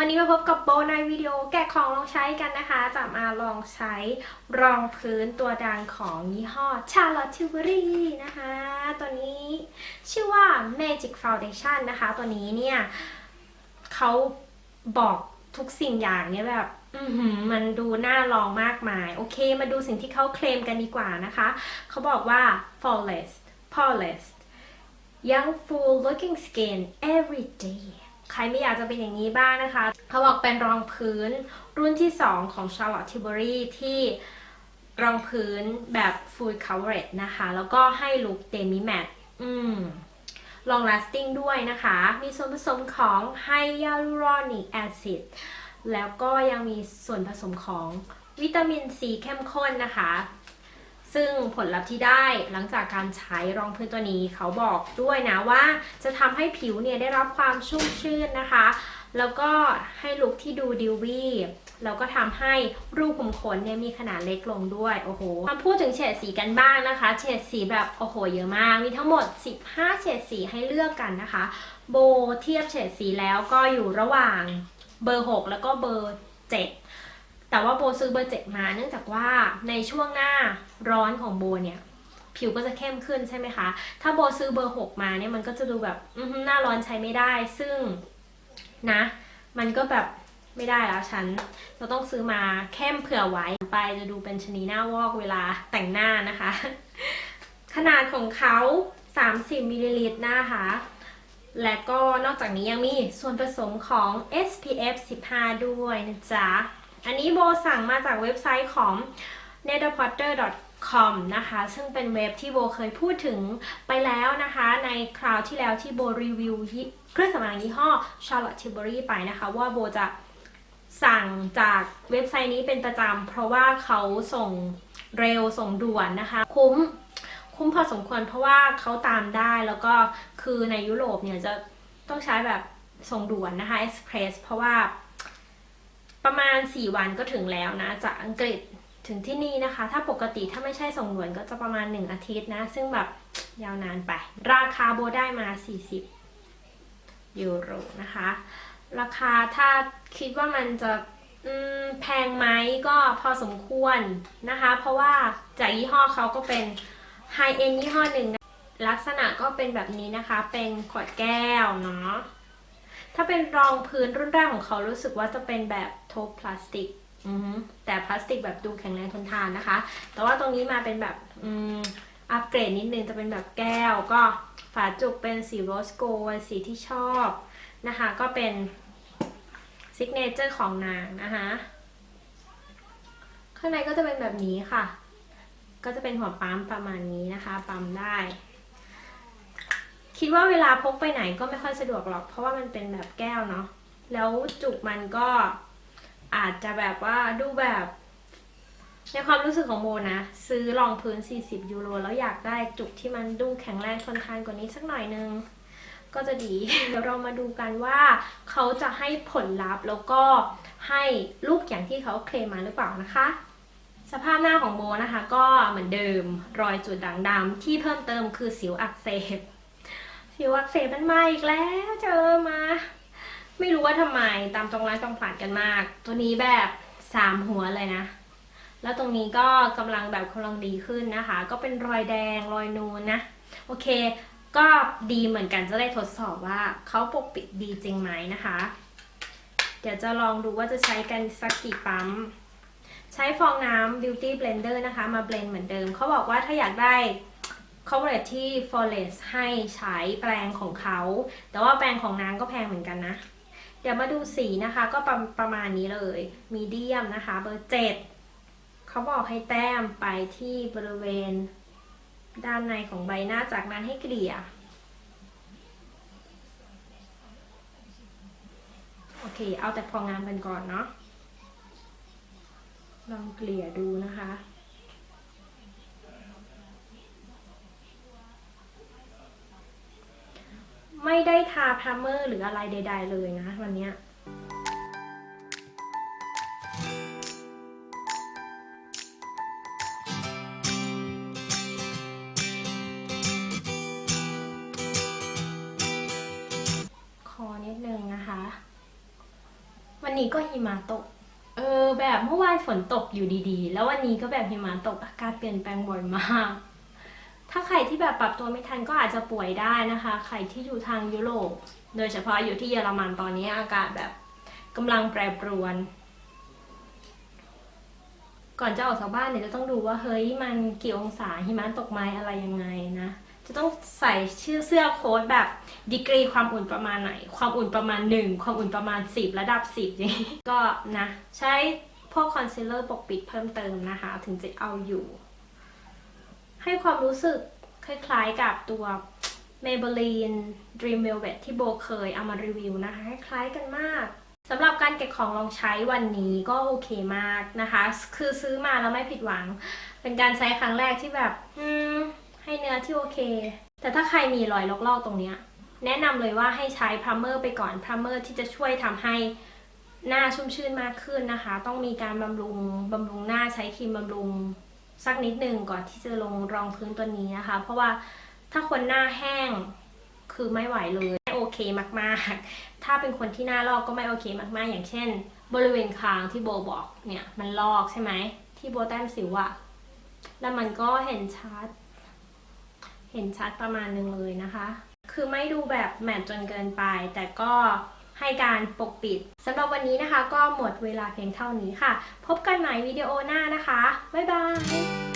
วันนี้มาพบกับโบในวิดีโอแกะของลองใช้กันนะคะ จะมาลองใช้รองพื้นตัวดังของยี่ห้อ Charlotte Tilbury นะคะ ตัวนี้ชื่อว่า Magic Foundation นะคะ ตัวนี้เนี่ยเขาบอกทุกสิ่งอย่างเนี่ยแบบมันดูน่าลองมากมาย โอเค มาดูสิ่งที่เขาเคลมกันดีกว่านะคะ เขาบอกว่า flawless polished young full looking skin every day ใครไม่อยากจะเป็นอย่างนี้บ้างนะคะ เขาบอกเป็นรองพื้นรุ่นที่ 2 ของ Charlotte Tilbury ที่รองพื้นแบบ full coverage นะคะ แล้วก็ให้ลุค demi matte อืม long lasting ด้วยนะคะ มีส่วนผสมของ hyaluronic acid แล้วก็ยังมีส่วนผสมของวิตามินซีเข้มข้นนะคะ ซึ่งผลลัพธ์ที่ได้หลังจากการใช้รองพื้นตัวนี้เขาบอกด้วยนะว่า จะทำให้ผิวเนี่ยได้รับความชุ่มชื่นนะคะ แล้วก็ให้ลุคที่ดูดิววี่แล้วก็ทำให้รูขุมขนเนี่ยมีขนาดเล็กลงด้วย โอ้โหมาพูดถึงเฉดสีกันบ้างนะคะ เฉดสีแบบโอ้โหเยอะมาก มีทั้งหมด 15 เฉดสีให้เลือกกันนะคะ โบเทียบเฉดสีแล้วก็อยู่ระหว่างเบอร์ 6 แล้วก็เบอร์ 7 แต่ว่าโบซื้อเบอร์7มาเนื่องจากว่าในช่วงหน้าร้อนของโบเนี่ยผิวก็จะเข้มขึ้นใช่ไหมคะ ถ้าโบซื้อเบอร์ 6 มาเนี่ยมันก็จะดูแบบหน้าร้อนใช้ไม่ได้ ซึ่งนะ มันก็แบบไม่ได้แล้วฉัน เราต้องซื้อมาเข้มเผื่อไว้ไปจะดูเป็นชนีหน้าวอกเวลาแต่งหน้านะคะ ขนาดของเขา 30มิลลิลิตรนะคะ และก็นอกจากนี้ยังมีส่วนผสมของ SPF 15 ด้วยนะจ๊ะ อันนี้โบสั่งมาจากเว็บไซต์ของ netherpotter.com นะคะซึ่งเป็นเว็บที่โบเคยพูดถึงไปแล้วนะคะ ในคราวที่แล้วที่โบรีวิวเครื่องสำอางยี่ห้อ Charlotte Tilbury ไปนะคะ ว่าโบจะสั่งจากเว็บไซต์นี้เป็นประจำเพราะว่าเขาส่งเร็วส่งด่วนนะคะ คุ้มคุ้มพอสมควรเพราะว่าเขาตามได้แล้วก็คือในยุโรปเนี่ยจะต้องใช้แบบส่งด่วนนะคะ Express เพราะว่า ประมาณ 4 วันก็ถึงแล้วนะ จากอังกฤษถึงที่นี่นะคะ ถ้าปกติถ้าไม่ใช่ส่งด่วนก็จะประมาณ 1 อาทิตย์นะ ซึ่งแบบยาวนานไป ราคาโบได้มา 40 ยูโรนะคะ ราคาถ้าคิดว่ามันจะแพงไหมก็พอสมควรนะคะ เพราะว่าจากยี่ห้อเขาก็เป็นไฮเอ็นยี่ห้อหนึ่งลักษณะก็เป็นแบบนี้นะคะ เป็นขวดแก้วเนาะ ถ้าเป็นรองพื้นรุ่นแรกของเขารู้สึกว่าจะเป็นแบบโทปพลาสติกอือฮึแต่พลาสติกแบบดูแข็งแรงทนทานนะคะ แต่ว่าตรงนี้มาเป็นแบบอืมอัปเกรดนิดนึงจะเป็นแบบแก้ว ก็ฝาจุกเป็นสีโรสโกลด์สีที่ชอบนะคะ ก็เป็นซิกเนเจอร์ของนางนะคะข้างในก็จะเป็นแบบนี้ค่ะ ก็จะเป็นหัวปั๊มประมาณนี้นะคะ ปั๊มได้ คิดว่าเวลาพกไปไหนก็ไม่ค่อยสะดวกหรอก เพราะว่ามันเป็นแบบแก้วเนาะแล้วจุกมันก็อาจจะแบบว่าดูแบบในความรู้สึกของโบนะ ซื้อรองพื้น 40 ยูโร แล้วอยากได้จุกที่มันดูแข็งแรงทนทานกว่านี้สักหน่อยนึง ก็จะดี เดี๋ยวเรามาดูกันว่าเขาจะให้ผลลัพธ์แล้วก็ให้ลูกอย่างที่เขาเคลมมาหรือเปล่านะคะ สภาพหน้าของโบนะคะ ก็เหมือนเดิมรอยจุดด่างดำที่เพิ่มเติมคือสิวอักเสบ สิวอักเสบมันมาอีกแล้วเจอมา ไม่รู้ว่าทำไมตามตรงร้านตรงผ่านกันมาก ตัวนี้แบบสามหัวเลยนะ แล้วตรงนี้ก็กำลังแบบกำลังดีขึ้นนะคะ ก็เป็นรอยแดงรอยนูนนะ โอเค ก็ดีเหมือนกันจะได้ทดสอบว่าเขาปกปิดดีจริงไหมนะคะ เดี๋ยวจะลองดูว่าจะใช้กันสักกี่ปั๊ม ใช้ฟองน้ำ Beauty Blender นะคะ มาเบลนเหมือนเดิม เขาบอกว่าถ้าอยากได้ coverage ที่ flawless ให้ใช้แปรงของเขา แต่ว่าแปรงของนางก็แพงเหมือนกันนะ เดี๋ยวมาดูสีนะคะก็ประประมาณนี้เลยมีเดียมนะคะ เบอร์7เขาบอกให้แต้มไปที่บริเวณ ด้านในของใบหน้าจากนั้นให้เกลี่ยโอเค เอาแต่ฟองน้ำกันก่อนเนาะลองเกลี่ยดูนะคะ ไม่ได้ทาพรามเมอร์หรืออะไรใด ๆ เลยนะวันนี้คอนิดนึงนะคะนี้ก็หิมะตก เออแบบเมื่อวานฝนตกอยู่ดีๆ แล้ววันนี้ก็แบบหิมะตกอากาศเปลี่ยนแปลงบ่อยมาก ถ้าใครที่แบบปรับตัวไม่ทันก็อาจจะป่วยได้นะคะ ใครที่อยู่ทางยุโรป โดยเฉพาะอยู่ที่เยอรมันตอนนี้อากาศแบบกำลังแปรปรวน ก่อนจะออกจากบ้านเนี่ยจะต้องดูว่าเฮ้ยมันกี่องศาหิมะตกไหมอะไรยังไงนะ จะต้องใส่ชื่อเสื้อโค้ทแบบดีกรีความอุ่นประมาณไหน ความอุ่นประมาณ 1 ความอุ่นประมาณ 10 ระดับ 10นี้ก็นะ ใช้พวกคอนซีลเลอร์ปกปิดเพิ่มเติมนะคะ ถึงจะเอาอยู่ ให้ความรู้สึกคล้ายๆกับตัว Maybelline Dream Velvet ที่โบเคยเอามารีวิวนะคะคล้ายๆกันมากสำหรับการเก็บของลองใช้วันนี้ก็โอเคมากนะคะ คือซื้อมาแล้วไม่ผิดหวัง เป็นการใช้ครั้งแรกที่แบบอืมให้เนื้อที่โอเค แต่ถ้าใครมีรอยลอกๆตรงเนี้ย แนะนำเลยว่าให้ใช้พร i มเมอร์ไปก่อนพร i มเมอร์ที่จะช่วยทำให้หน้าชุ่มชื่นมากขึ้นนะคะ ต้องมีการบำรุงบำรุงหน้าใช้ครีมบำรุง สักนิดหนึ่งก่อนที่จะลงรองพื้นตัวนี้นะคะ เพราะว่าถ้าคนหน้าแห้งคือไม่ไหวเลยไม่โอเคมากๆ ถ้าเป็นคนที่หน้าลอกก็ไม่โอเคมากๆ อย่างเช่น บริเวณคางที่โบบอกเนี่ยมันลอกใช่ไหมที่โบแต้มสิวอะแล้วมันก็เห็นชัด เห็นชัดประมาณหนึ่งเลยนะคะ คือไม่ดูแบบแมทจนเกินไปแต่ก็ ให้การปกปิดสำหรับวันนี้นะคะ ก็หมดเวลาเพียงเท่านี้ค่ะ พบกันใหม่วิดีโอหน้านะคะ บ๊ายบาย